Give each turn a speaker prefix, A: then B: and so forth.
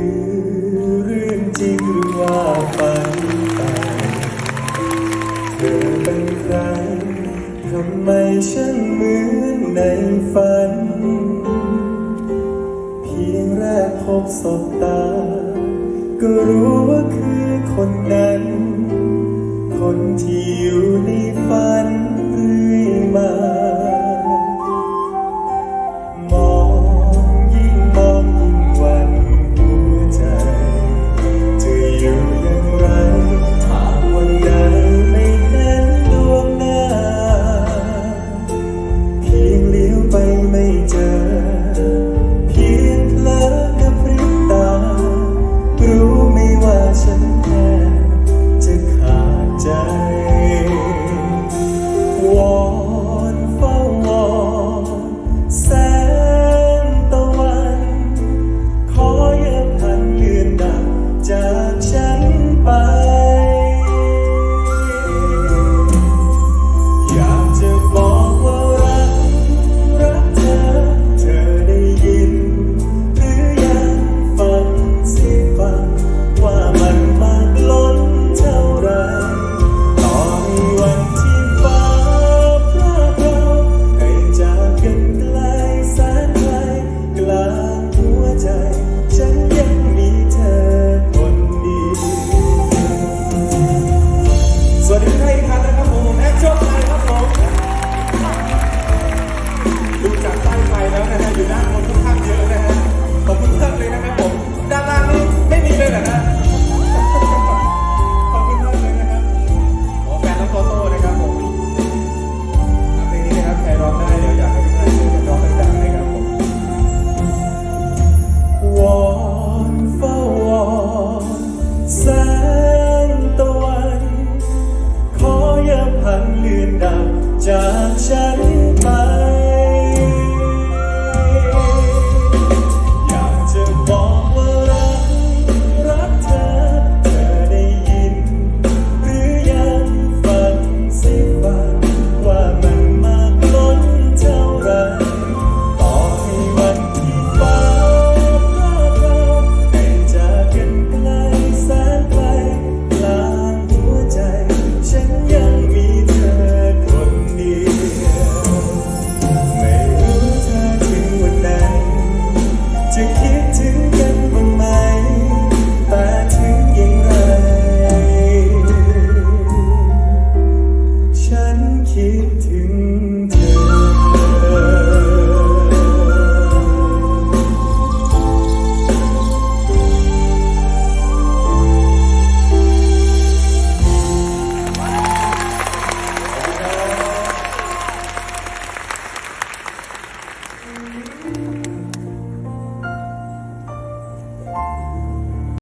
A: คือเรื่องจริงหรือว่าฝันไปเธอเป็นใครทำไมฉันเหมือนในฝัน เพียงแรกพบสบตา ก็รู้ว่าคือคนนั้น Thank you.